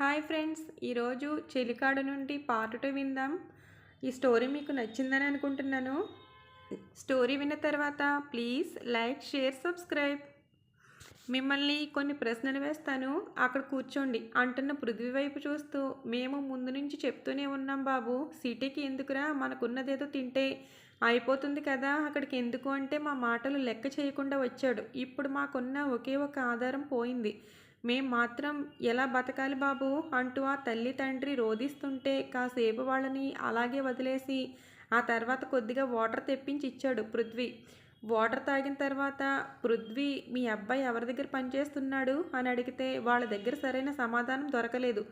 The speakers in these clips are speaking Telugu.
హాయ్ ఫ్రెండ్స్ ఈరోజు చెలికాడు నుండి పార్ట్ టూ విందాం. ఈ స్టోరీ మీకు నచ్చిందని అనుకుంటున్నాను. స్టోరీ విన్న తర్వాత ప్లీజ్ లైక్ షేర్ సబ్స్క్రైబ్ మిమ్మల్ని కొన్ని ప్రశ్నలు వేస్తాను. అక్కడ కూర్చోండి. అంటున్న పృథ్వీ వైపు చూస్తూ మేము ముందు నుంచి చెప్తూనే ఉన్నాం బాబు. సిటీకి ఎందుకురా? మనకున్నదేదో తింటే అయిపోతుంది కదా. అక్కడికి ఎందుకు? అంటే మా మాటలు లెక్క చేయకుండా వచ్చాడు. ఇప్పుడు మాకున్న ఒకే ఒక ఆధారం పోయింది. మేం మాత్రం ఎలా బతకాలి బాబు? అంటూ ఆ తల్లి తండ్రి రోధిస్తుంటే కాసేపు వాళ్ళని అలాగే వదిలేసి ఆ తర్వాత కొద్దిగా వాటర్ తెప్పించి ఇచ్చాడు పృథ్వీ. వాటర్ తాగిన తర్వాత పృథ్వీ మీ అబ్బాయి ఎవరి దగ్గర పనిచేస్తున్నాడు అని అడిగితే వాళ్ళ దగ్గర సరైన సమాధానం దొరకలేదు.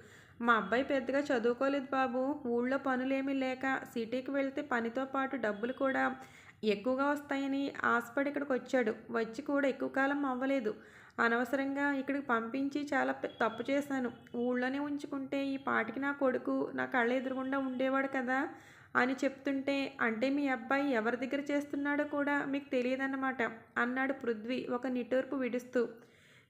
మా అబ్బాయి పెద్దగా చదువుకోలేదు బాబు. ఊళ్ళో పనులేమీ లేక సిటీకి వెళ్తే పనితో పాటు డబ్బులు కూడా ఎక్కువగా వస్తాయని ఆశపడి ఇక్కడికి వచ్చాడు. వచ్చి కూడా ఎక్కువ కాలం అవ్వలేదు. అనవసరంగా ఇక్కడికి పంపించి చాలా తప్పు చేశాను. ఊళ్ళోనే ఉంచుకుంటే ఈ పాటికి నా కొడుకు నా కళ్ళ ఎదురుగుండా ఉండేవాడు కదా అని చెప్తుంటే అంటే మీ అబ్బాయి ఎవరి దగ్గర చేస్తున్నాడో కూడా మీకు తెలియదన్నమాట అన్నాడు పృథ్వీ ఒక నిట్టూర్పు విడుస్తూ.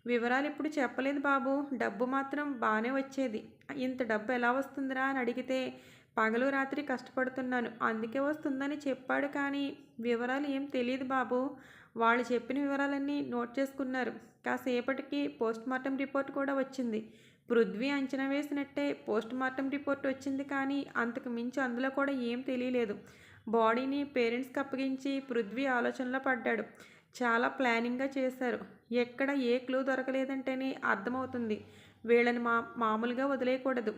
వివరాలు ఇప్పుడు చెప్పలేదు బాబు డబ్బు మాత్రం బాగానే వచ్చేది. ఇంత డబ్బు ఎలా వస్తుందిరా అని అడిగితే పగలు రాత్రి కష్టపడుతున్నాను. అందుకే వస్తుందని చెప్పాడు కానీ వివరాలు ఏం తెలియదు బాబు. వాళ్ళు చెప్పిన వివరాలన్నీ నోట్ చేసుకున్నారు. కాసేపటికి పోస్ట్ మార్టం రిపోర్ట్ కూడా వచ్చింది. పృథ్వీ అంచనా వేసినట్టే పోస్ట్ మార్టం రిపోర్ట్ వచ్చింది కానీ అంతకు మించి అందులో కూడా ఏం తెలియలేదు. బాడీని పేరెంట్స్కి అప్పగించి పృథ్వీ ఆలోచనలో పడ్డాడు. చాలా ప్లానింగ్గా చేశారు. ఎక్కడ ఏ క్లూ దొరకలేదంటేనే అర్థమవుతుంది. వీళ్ళని మా మామూలుగా వదిలేయకూడదు.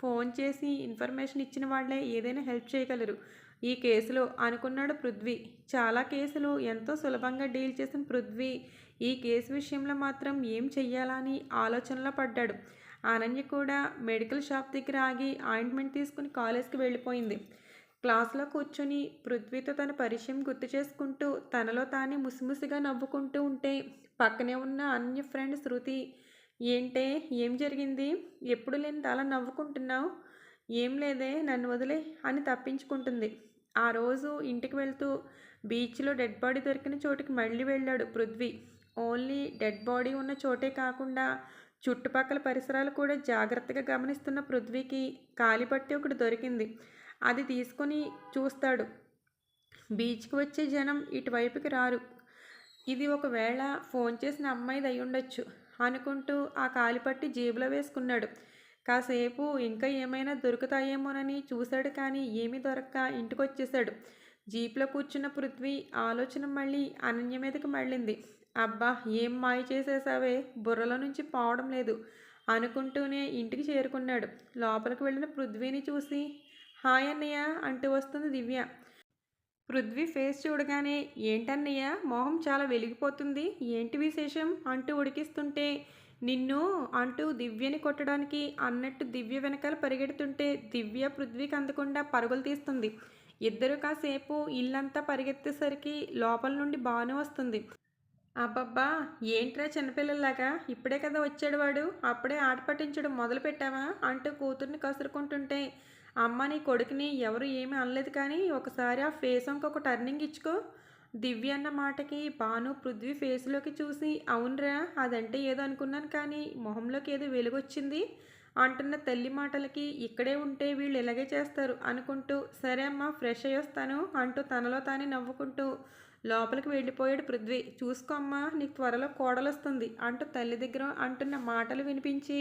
ఫోన్ చేసి ఇన్ఫర్మేషన్ ఇచ్చిన వాళ్ళే ఏదైనా హెల్ప్ చేయగలరు. ఈ కేసులో అనుకున్నాడు పృథ్వీ. చాలా కేసులు ఎంతో సులభంగా డీల్ చేసిన పృథ్వీ. ఈ కేసు విషయంలో మాత్రం ఏం చెయ్యాలని ఆలోచనలో పడ్డాడు. అనన్య కూడా మెడికల్ షాప్ దగ్గర ఆగి ఆయింట్మెంట్ తీసుకుని కాలేజ్కి వెళ్ళిపోయింది. క్లాస్లో కూర్చొని పృథ్వీతో తన పరిచయం గుర్తు చేసుకుంటూ తనలో తానే ముసిముసిగా నవ్వుకుంటూ ఉంటే పక్కనే ఉన్న అన్య ఫ్రెండ్ శృతి ఏంటే? ఏం జరిగింది? ఎప్పుడు లేని అలా నవ్వుకుంటున్నావు? ఏం లేదే నన్ను వదిలే అని తప్పించుకుంటుంది. ఆ రోజు ఇంటికి వెళ్తూ బీచ్లో డెడ్ బాడీ దొరికిన చోటుకి మళ్ళీ వెళ్ళాడు పృథ్వీ. ఓన్లీ డెడ్ బాడీ ఉన్న చోటే కాకుండా చుట్టుపక్కల పరిసరాలు కూడా జాగ్రత్తగా గమనిస్తున్న పృథ్వీకి కాలిపట్టి ఒకటి దొరికింది. అది తీసుకొని చూస్తాడు. బీచ్కి వచ్చే జనం ఇటువైపుకి రారు. ఇది ఒకవేళ ఫోన్ చేసిన అమ్మాయిది అయి ఉండొచ్చు అనుకుంటూ ఆ కాలిపట్టి జేబులో వేసుకున్నాడు. కాసేపు ఇంకా ఏమైనా దొరుకుతాయేమోనని చూశాడు కానీ ఏమీ దొరక్క ఇంటికి వచ్చేసాడు జీప్లో కూర్చున్న పృథ్వీ ఆలోచన మళ్ళీ అనన్య మీదకి మళ్ళింది. అబ్బా ఏం మాయ చేసేసావే బుర్రలో నుంచి పోవడం లేదు. అనుకుంటూనే ఇంటికి చేరుకున్నాడు. లోపలికి వెళ్ళిన పృథ్వీని చూసి హాయ్ అన్నయ్య అంటూ వస్తుంది దివ్య. పృథ్వీ ఫేస్ చూడగానే ఏంటన్నయ్య మొహం చాలా వెలిగిపోతుంది. ఏంటి విశేషం? అంటూ ఉడికిస్తుంటే నిన్ను అంటూ దివ్యని కొట్టడానికి అన్నట్టు దివ్య వెనకాల పరిగెడుతుంటే దివ్య పృథ్వీకి అందకుండా పరుగులు తీస్తుంది. ఇద్దరు కాసేపు ఇల్లంతా పరిగెత్తేసరికి లోపల నుండి బాగానే వస్తుంది. అబ్బబ్బా ఏంట్రా చిన్నపిల్లలాగా ఇప్పుడే కదా వచ్చాడు వాడు. అప్పుడే ఆట పట్టించడం మొదలు పెట్టావా అంటూ కూతుర్ని కసురుకుంటుంటే అమ్మ నీ కొడుకుని ఎవరు ఏమీ అనలేదు కానీ ఒకసారి ఆ ఫేస్ ఒక టర్నింగ్ ఇచ్చుకో. దివ్య అన్న మాటకి భాను పృథ్వీ ఫేస్లోకి చూసి అవునరా అదంటే ఏదో అనుకున్నాను కానీ మొహంలోకి ఏదో వెలుగొచ్చింది అంటున్న తల్లి మాటలకి ఇక్కడే ఉంటే వీళ్ళు ఇలాగే చేస్తారు అనుకుంటూ సరే అమ్మా ఫ్రెష్ అయ్యి వస్తాను అంటూ తనలో తానే నవ్వుకుంటూ లోపలికి వెళ్ళిపోయాడు పృథ్వీ. చూసుకో అమ్మా నీకు త్వరలో కోడలు వస్తుంది అంటూ తల్లి దగ్గర అంటున్న మాటలు వినిపించి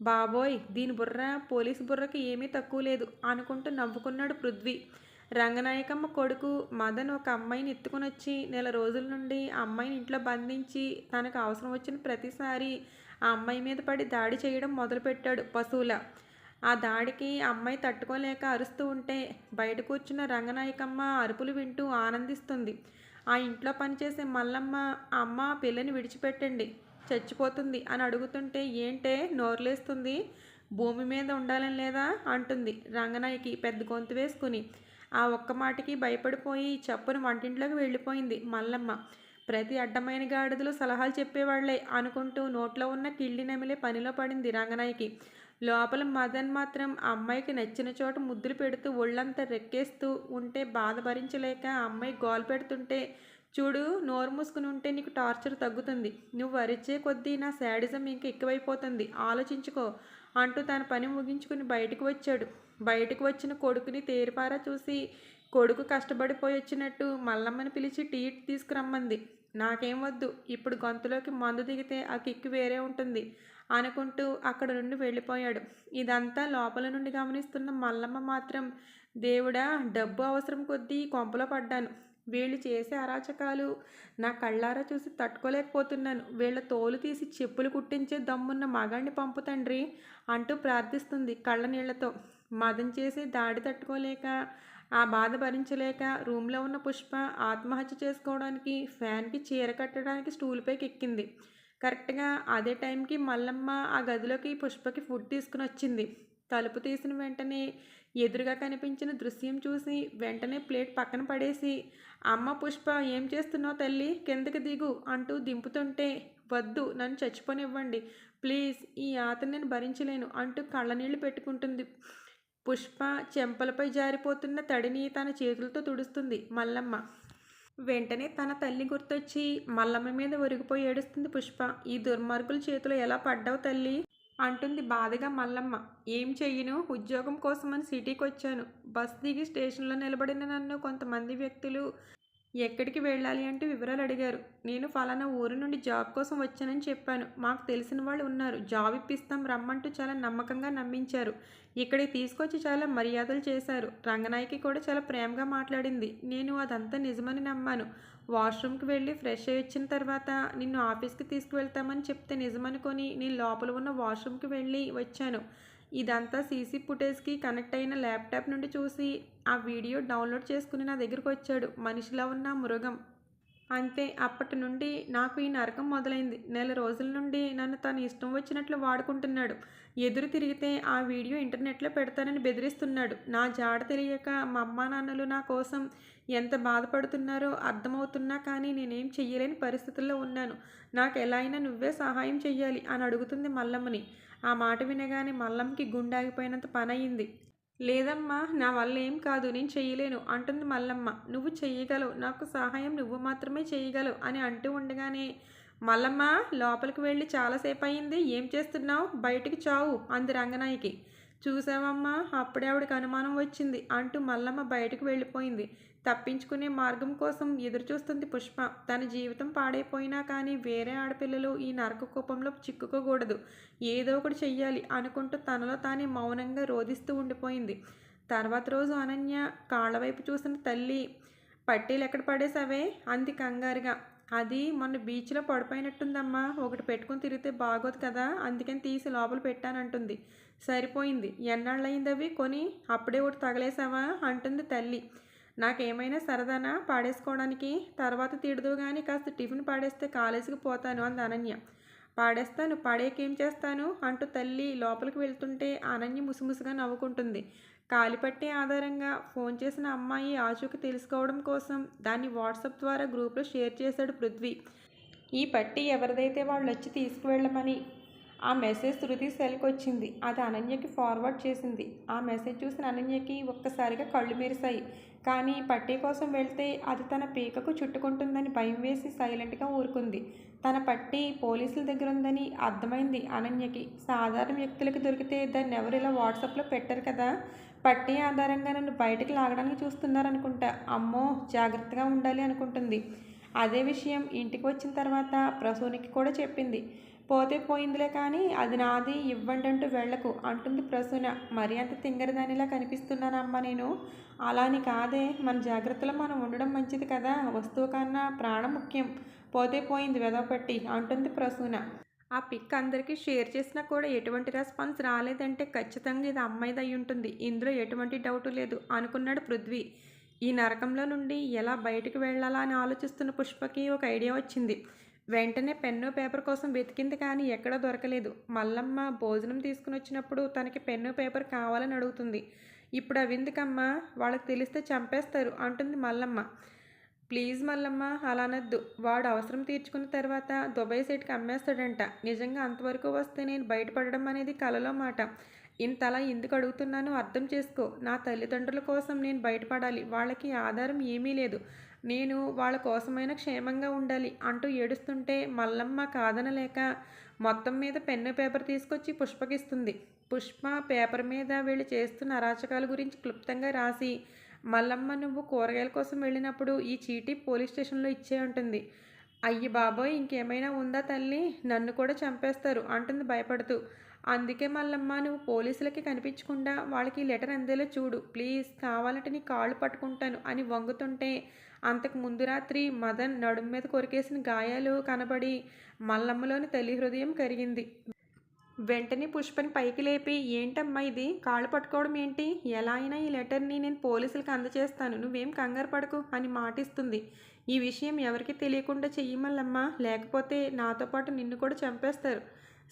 బాబోయ్ దీని బుర్ర పోలీసు బుర్రకి ఏమీ తక్కువ లేదు అనుకుంటూ నవ్వుకున్నాడు పృథ్వీ. రంగనాయకమ్మ కొడుకు మదన్ ఒక అమ్మాయిని ఎత్తుకుని వచ్చి నెల రోజుల నుండి ఆ అమ్మాయిని ఇంట్లో బంధించి తనకు అవసరం వచ్చిన ప్రతిసారి ఆ అమ్మాయి మీద పడి దాడి చేయడం మొదలుపెట్టాడు పశువుల. ఆ దాడికి అమ్మాయి తట్టుకోలేక అరుస్తూ ఉంటే బయట కూర్చున్న రంగనాయకమ్మ అరుపులు వింటూ ఆనందిస్తుంది. ఆ ఇంట్లో పనిచేసే మల్లమ్మ అమ్మ పిల్లని విడిచిపెట్టండి. చచ్చిపోతుంది అని అడుగుతుంటే ఏంటే నోర్లేస్తుంది? భూమి మీద ఉండాలని లేదా? అంటుంది రంగనాయకి పెద్ద గొంతు వేసుకుని. ఆ ఒక్క మాటకి భయపడిపోయి చప్పును వంటింట్లోకి వెళ్ళిపోయింది మల్లమ్మ. ప్రతి అడ్డమైన గాడిదలు సలహాలు చెప్పేవాళ్ళే అనుకుంటూ నోట్లో ఉన్న కిళ్ళి నెమిలే పనిలో పడింది రంగనాయకి. లోపల మదన్ మాత్రం ఆ అమ్మాయికి నచ్చిన చోట ముద్దులు పెడుతూ ఒళ్ళంతా రెక్కేస్తూ ఉంటే బాధ భరించలేక ఆ అమ్మాయి గోల్ పెడుతుంటే చూడు నోరు మూసుకుని ఉంటే నీకు టార్చర్ తగ్గుతుంది. నువ్వు అరిచే కొద్దీ నా శాడిజం ఇంకా ఎక్కువైపోతుంది. ఆలోచించుకో. అంటూ తన పని ముగించుకుని బయటకు వచ్చాడు. బయటకు వచ్చిన కొడుకుని తేరిపారా చూసి కొడుకు కష్టపడిపోయి వచ్చినట్టు మల్లమ్మని పిలిచి టీ తీసుకురమ్మంది. నాకేం వద్దు. ఇప్పుడు గొంతులోకి మందు దిగితే ఆ కిక్కు వేరే ఉంటుంది అనుకుంటూ అక్కడ నుండి వెళ్ళిపోయాడు. ఇదంతా లోపల నుండి గమనిస్తున్న మల్లమ్మ మాత్రం దేవుడా డబ్బు అవసరం కొద్దీ కొంపలో పడ్డాను. వీళ్ళు చేసే అరాచకాలు నా కళ్ళారా చూసి తట్టుకోలేకపోతున్నాను. వీళ్ళ తోలు తీసి చెప్పులు కుట్టించే దమ్మున్న మగాణ్ణి పంపు తండ్రి అంటూ ప్రార్థిస్తుంది కళ్ళ నీళ్ళతో మదం చేసి దాడి తట్టుకోలేక ఆ బాధ భరించలేక రూమ్లో ఉన్న పుష్ప ఆత్మహత్య చేసుకోవడానికి ఫ్యాన్కి చీర కట్టడానికి స్టూల్పైకి ఎక్కింది. కరెక్ట్గా అదే టైంకి మల్లమ్మ ఆ గదిలోకి పుష్పకి ఫుడ్ తీసుకుని వచ్చింది. తలుపు తీసిన వెంటనే ఎదురుగా కనిపించిన దృశ్యం చూసి వెంటనే ప్లేట్ పక్కన పడేసి అమ్మ పుష్ప ఏం చేస్తున్నావు తల్లి? కిందకి దిగు అంటూ దింపుతుంటే వద్దు నన్ను చచ్చిపోనివ్వండి. ప్లీజ్ ఈ ఆత నేను భరించలేను అంటూ కళ్ళనీళ్ళు పెట్టుకుంటుంది. పుష్ప చెంపలపై జారిపోతున్న తడిని తన చేతులతో తుడుస్తుంది మల్లమ్మ. వెంటనే తన తల్లి గుర్తొచ్చి మల్లమ్మ మీద ఒరిగిపోయి ఏడుస్తుంది పుష్ప. ఈ దుర్మార్గుల చేతిలో ఎలా పడ్డావు తల్లి? అంటుంది బాధగా మల్లమ్మ. ఏం చెయ్యను? ఉద్యోగం కోసమని సిటీకి వచ్చాను బస్ దిగి స్టేషన్లో నిలబడిన నన్ను కొంతమంది వ్యక్తులు ఎక్కడికి వెళ్ళాలి అంటే వివరాలు అడిగారు. నేను ఫలానా ఊరు నుండి జాబ్ కోసం వచ్చానని చెప్పాను. మాకు తెలిసిన వాళ్ళు ఉన్నారు. జాబ్ ఇప్పిస్తాం రమ్మంటూ చాలా నమ్మకంగా నమ్మించారు. ఇక్కడికి తీసుకొచ్చి చాలా మర్యాదలు చేశారు. రంగనాయకి కూడా చాలా ప్రేమగా మాట్లాడింది. నేను అదంతా నిజమని నమ్మాను. వాష్రూమ్కి వెళ్ళి ఫ్రెష్ అయ్యి వచ్చిన తర్వాత నిన్ను ఆఫీస్కి తీసుకువెళ్తామని చెప్తే నిజమనుకొని నేను లోపల ఉన్న వాష్రూమ్కి వెళ్ళి వచ్చాను. ఇదంతా సీసీ ఫుటేజ్కి కనెక్ట్ అయిన ల్యాప్టాప్ నుండి చూసి ఆ వీడియో డౌన్లోడ్ చేసుకుని నా దగ్గరకు వచ్చాడు. మనిషిలా ఉన్న మృగం. అంతే అప్పటి నుండి నాకు ఈ నరకం మొదలైంది. నెల రోజుల నుండి నన్ను తను ఇష్టం వచ్చినట్లు వాడుకుంటున్నాడు. ఎదురు తిరిగితే ఆ వీడియో ఇంటర్నెట్లో పెడతానని బెదిరిస్తున్నాడు. నా జాడ తెలియక మా అమ్మా నాన్నలు నా కోసం ఎంత బాధపడుతున్నారో అర్థమవుతున్నా కానీ నేనేం చెయ్యలేని పరిస్థితుల్లో ఉన్నాను. నాకు ఎలా అయినా నువ్వే సహాయం చెయ్యాలి అని అడుగుతుంది మల్లమ్మని. ఆ మాట వినగానే మల్లంకి గుండాగిపోయినంత పని అయింది లేదమ్మా నా వల్ల ఏం కాదు నేను చెయ్యలేను అంటుంది మల్లమ్మ. నువ్వు చెయ్యగలవు నాకు సహాయం నువ్వు మాత్రమే చేయగలవు అని అంటూ ఉండగానే మల్లమ్మ లోపలికి వెళ్ళి చాలాసేపు అయింది ఏం చేస్తున్నావు? బయటికి చావు అంది రంగనాయకి. చూసావమ్మా అప్పుడే ఆవిడకి అనుమానం వచ్చింది. అంటూ మల్లమ్మ బయటకు వెళ్ళిపోయింది. తప్పించుకునే మార్గం కోసం ఎదురుచూస్తుంది పుష్ప. తన జీవితం పాడైపోయినా కానీ వేరే ఆడపిల్లలు ఈ నరక కూపంలో చిక్కుకోకూడదు. ఏదో ఒకటి చెయ్యాలి అనుకుంటూ తనలో తానే మౌనంగా రోధిస్తూ ఉండిపోయింది. తర్వాత రోజు అనన్య కాళ్ళవైపు చూసిన తల్లి పట్టీలు ఎక్కడ పడేసావే అంది కంగారుగా. అది మొన్న బీచ్లో పడిపోయినట్టుందమ్మా. ఒకటి పెట్టుకుని తిరిగితే బాగోదు కదా. అందుకని తీసి లోపల పెట్టానంటుంది. సరిపోయింది. ఎన్నాళ్ళయింది అవి కొని అప్పుడే ఒకటి తగలేసావా అంటుంది తల్లి. నాకేమైనా సరదానా పాడేసుకోవడానికి? తర్వాత తిడదు కానీ కాస్త టిఫిన్ పాడేస్తే కాలేజీకి పోతాను అంది అనన్య. పాడేస్తాను. పాడేకేం చేస్తాను? అంటూ తల్లి లోపలికి వెళ్తుంటే అనన్య ముసుముసుగా నవ్వుకుంటుంది. కాలిపట్టే ఆధారంగా ఫోన్ చేసిన అమ్మాయి ఆచూకి తెలుసుకోవడం కోసం దాన్ని వాట్సాప్ ద్వారా గ్రూప్లో షేర్ చేశాడు పృథ్వీ. ఈ పట్టి ఎవరిదైతే వాళ్ళు వచ్చి తీసుకువెళ్ళమని ఆ మెసేజ్ శృతి సెల్కి వచ్చింది. అది అనన్యకి ఫార్వర్డ్ చేసింది. ఆ మెసేజ్ చూసిన అనన్యకి ఒక్కసారిగా కళ్ళు మెరిశాయి. కానీ పట్టీ కోసం వెళ్తే అది తన పీకకు చుట్టుకుంటుందని భయం వేసి సైలెంట్గా ఊరుకుంది. తన పట్టి పోలీసుల దగ్గర ఉందని అర్థమైంది అనన్యకి. సాధారణ వ్యక్తులకు దొరికితే దాన్ని ఎవరు ఇలా వాట్సాప్లో పెట్టరు కదా? పట్టి ఆధారంగా నన్ను బయటకు లాగడానికి చూస్తున్నారనుకుంటా. అమ్మో జాగ్రత్తగా ఉండాలి అనుకుంటుంది. అదే విషయం ఇంటికి వచ్చిన తర్వాత ప్రసూనికి కూడా చెప్పింది. పోతే పోయిందిలే కానీ అది నాది ఇవ్వండి అంటూ వెళ్ళకు. అంటుంది ప్రసూన. మరి అంత తింగరదానిలా కనిపిస్తున్నానమ్మా నేను. అలాని కాదే. మన జాగ్రత్తలో మనం ఉండడం మంచిది కదా. వస్తువు కన్నా ప్రాణం ముఖ్యం. పోతే పోయింది వెదవపట్టి అంటుంది ప్రసూన. ఆ పిక్ అందరికీ షేర్ చేసినా కూడా ఎటువంటి రెస్పాన్స్ రాలేదంటే ఖచ్చితంగా ఇది అమ్మాయిది అయి ఉంటుంది. ఇందులో ఎటువంటి డౌట్ లేదు. అనుకున్నాడు పృథ్వీ. ఈ నరకంలో నుండి ఎలా బయటకు వెళ్ళాలా అని ఆలోచిస్తున్న పుష్పకి ఒక ఐడియా వచ్చింది. వెంటనే పెన్ను పేపర్ కోసం వెతికింది కానీ ఎక్కడా దొరకలేదు. మల్లమ్మ భోజనం తీసుకుని వచ్చినప్పుడు తనకి పెన్ను పేపర్ కావాలని అడుగుతుంది. ఇప్పుడు అవిందికమ్మా వాళ్ళకి తెలిస్తే చంపేస్తారు అంటుంది మల్లమ్మ. ప్లీజ్ మల్లమ్మ అలా అనొద్దు. వాడు అవసరం తీర్చుకున్న తర్వాత దుబాయ్ సైట్కి అమ్మేస్తాడంట. నిజంగా అంతవరకు వస్తే నేను బయటపడడం అనేది కలలో మాట. ఇంతలా ఎందుకు అడుగుతున్నానో అర్థం చేసుకో. నా తల్లిదండ్రుల కోసం నేను బయటపడాలి. వాళ్ళకి ఆధారం ఏమీ లేదు. నేను వాళ్ళ కోసమైనా క్షేమంగా ఉండాలి అంటూ ఏడుస్తుంటే మల్లమ్మ కాదనలేక మొత్తం మీద పెన్ను పేపర్ తీసుకొచ్చి పుష్పకిస్తుంది. పుష్ప పేపర్ మీద వీళ్ళు చేస్తున్న అరాచకాల గురించి క్లుప్తంగా రాసి మల్లమ్మ నువ్వు కూరగాయల కోసం వెళ్ళినప్పుడు ఈ చీటీ పోలీస్ స్టేషన్లో ఇచ్చే ఉంటుంది. అయ్యి బాబోయ్ ఇంకేమైనా ఉందా తల్లి? నన్ను కూడా చంపేస్తారు అంటుంది భయపడుతూ. అందుకే మల్లమ్మ నువ్వు పోలీసులకి కనిపించకుండా వాళ్ళకి లెటర్ అందేలా చూడు. ప్లీజ్ కావాలంటే నీ కాళ్ళు పట్టుకుంటాను అని వంగుతుంటే అంతకు ముందు రాత్రి మదన్ నడుం మీద కొరికేసిన గాయాలు కనబడి మల్లమ్మలోని తల్లి హృదయం కరిగింది. వెంటనే పుష్పని పైకి లేపి ఏంటమ్మా ఇది? కాళ్ళు పట్టుకోవడం ఏంటి? ఎలా అయినా ఈ లెటర్ని నేను పోలీసులకు అందజేస్తాను నువ్వేం కంగారు పడకు అని మాటిస్తుంది. ఈ విషయం ఎవరికి తెలియకుండా చెయ్యమల్లమ్మా లేకపోతే నాతో పాటు నిన్ను కూడా చంపేస్తారు.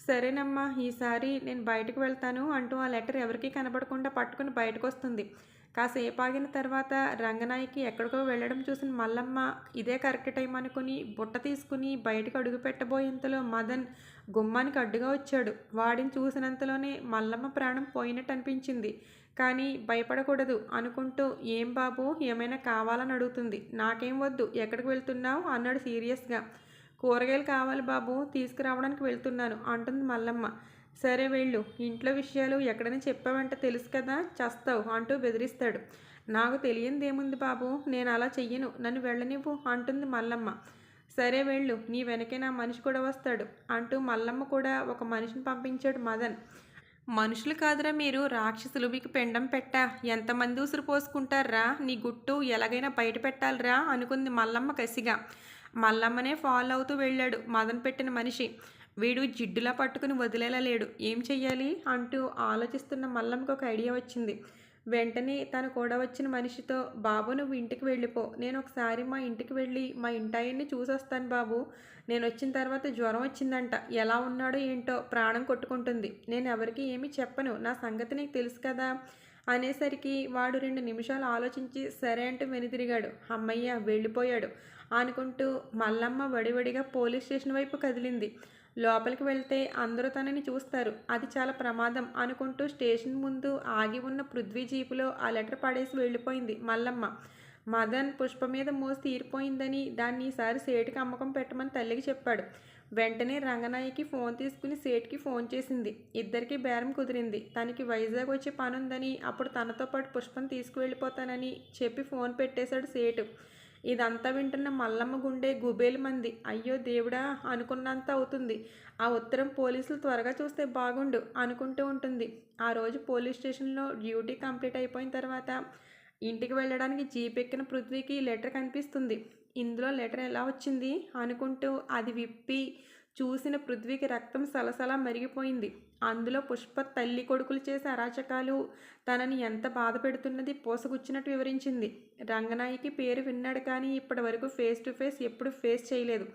సరేనమ్మా ఈసారి నేను బయటకు వెళ్తాను అంటూ ఆ లెటర్ ఎవరికీ కనబడకుండా పట్టుకుని బయటకు వస్తుంది కాసేపు ఆగిన తర్వాత రంగనాయకి ఎక్కడికో వెళ్ళడం చూసిన మల్లమ్మ ఇదే కరెక్ట్ టైం అనుకుని బుట్ట తీసుకుని బయటకు అడుగు పెట్టబోయేంతలో మదన్ గుమ్మానికి అడ్డుగా వచ్చాడు. వాడిని చూసినంతలోనే మల్లమ్మ ప్రాణం పోయినట్టు అనిపించింది. కానీ భయపడకూడదు అనుకుంటూ ఏం బాబు ఏమైనా కావాలని అడుగుతుంది. నాకేం వద్దు. ఎక్కడికి వెళ్తున్నావు? అన్నాడు సీరియస్గా. కూరగాయలు కావాలి బాబు. తీసుకురావడానికి వెళ్తున్నాను అంటుంది మల్లమ్మ. సరే వెళ్ళు. ఇంట్లో విషయాలు ఎక్కడైనా చెప్పావంటే తెలుసు కదా చస్తావు అంటూ బెదిరిస్తాడు. నాకు తెలియందేముంది బాబు? నేను అలా చెయ్యను. నన్ను వెళ్ళనివ్వు అంటుంది మల్లమ్మ. సరే వెళ్ళు. నీ వెనకే నా మనిషి కూడా వస్తాడు అంటూ మల్లమ్మ కూడా ఒక మనిషిని పంపించాడు మదన్. మనుషులు కాదురా మీరు. రాక్షసులు మీకు పెండం పెట్టా. ఎంతమంది ఉసురు పోసుకుంటారా? నీ గుట్టు ఎలాగైనా బయట పెట్టాలిరా అనుకుంది మల్లమ్మ కసిగా. మల్లమ్మనే ఫాలో అవుతూ వెళ్ళాడు మదన్ పెట్టిన మనిషి. వీడు జిడ్డులా పట్టుకుని వదిలేలా లేడు. ఏం చెయ్యాలి? అంటూ ఆలోచిస్తున్న మల్లమ్మకి ఒక ఐడియా వచ్చింది. వెంటనే తను కూడా వచ్చిన మనిషితో బాబు నువ్వు ఇంటికి వెళ్ళిపో. నేను ఒకసారి మా ఇంటికి వెళ్ళి మా ఇంటాయన్ని చూసొస్తాను బాబు. నేను వచ్చిన తర్వాత జ్వరం వచ్చిందంట. ఎలా ఉన్నాడో ఏంటో ప్రాణం కొట్టుకుంటుంది. నేను ఎవరికి ఏమీ చెప్పను. నా సంగతి నీకు తెలుసు కదా. అనేసరికి వాడు రెండు నిమిషాలు ఆలోచించి సరే అంటూ వెనుదిరిగాడు. అమ్మయ్య వెళ్ళిపోయాడు. అనుకుంటూ మల్లమ్మ వడివడిగా పోలీస్ స్టేషన్ వైపు కదిలింది. లోపలికి వెళ్తే అందరూ తనని చూస్తారు. అది చాలా ప్రమాదం అనుకుంటూ స్టేషన్ ముందు ఆగి ఉన్న పృథ్వీ జీపులో ఆ లెటర్ పడేసి వెళ్ళిపోయింది మల్లమ్మ. మదన్ పుష్ప మీద మోసి తీరిపోయిందని దాన్ని ఈసారి సేటుకి అమ్మకం పెట్టమని తల్లికి చెప్పాడు. వెంటనే రంగనాయకి ఫోన్ తీసుకుని సేట్కి ఫోన్ చేసింది. ఇద్దరికి బేరం కుదిరింది. తనకి వైజాగ్ వచ్చే పని ఉందని అప్పుడు తనతో పాటు పుష్పం తీసుకువెళ్ళిపోతానని చెప్పి ఫోన్ పెట్టేశాడు సేటు. ఇదంతా వింటున్న మల్లమ్మ గుండె గుబేలు మంది అయ్యో దేవుడా అనుకున్నంత అవుతుంది. ఆ ఉత్తరం పోలీసులు త్వరగా చూస్తే బాగుండు అనుకుంటూ ఉంటుంది. ఆ రోజు పోలీస్ స్టేషన్లో డ్యూటీ కంప్లీట్ అయిపోయిన తర్వాత ఇంటికి వెళ్ళడానికి జీప్ ఎక్కిన పృథ్వీకి లెటర్ కనిపిస్తుంది. ఇందులో లెటర్ ఎలా వచ్చింది అనుకుంటూ అది విప్పి చూసిన పృథ్వీకి రక్తం సలసలా మరిగిపోయింది. అందులో పుష్ప తల్లి కొడుకులు చేసే అరాచకాలు తనని ఎంత బాధ పెడుతున్నది పోసగుచ్చినట్టు వివరించింది. రంగనాయికి పేరు విన్నాడు కానీ ఇప్పటి వరకు ఫేస్ టు ఫేస్ ఎప్పుడు ఫేస్ చేయలేదు.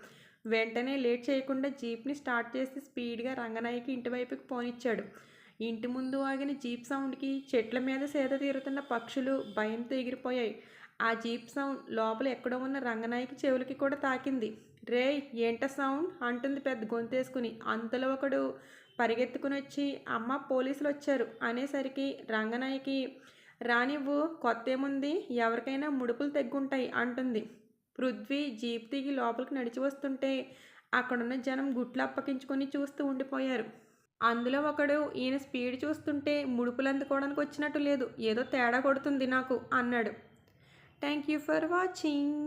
వెంటనే లేట్ చేయకుండా జీప్ని స్టార్ట్ చేసి స్పీడ్గా రంగనాయికి ఇంటి వైపుకి పోనిచ్చాడు. ఇంటి ముందు ఆగిన జీప్ సౌండ్కి చెట్ల మీద సేద తీరుతున్న పక్షులు భయంతో ఎగిరిపోయాయి. ఆ జీప్ సౌండ్ లోపల ఎక్కడో ఉన్న రంగనాయకి చెవులకి కూడా తాకింది. రే ఏంట సౌండ్? అంటుంది పెద్ద గొంతేసుకుని. అంతలో ఒకడు పరిగెత్తుకుని వచ్చి అమ్మ పోలీసులు వచ్చారు అనేసరికి రంగనాయకి రానివ్వు కొత్త ఏముంది ఎవరికైనా ముడుపులు తెగ్గుంటాయి అంటుంది. పృథ్వీ జీప్ దిగి లోపలికి నడిచి వస్తుంటే అక్కడున్న జనం గుట్లు అప్పగించుకొని చూస్తూ ఉండిపోయారు. అందులో ఒకడు ఈయన స్పీడ్ చూస్తుంటే ముడుపులు అందుకోవడానికి వచ్చినట్టు లేదు. ఏదో తేడా కొడుతుంది నాకు అన్నాడు. Thank you for watching.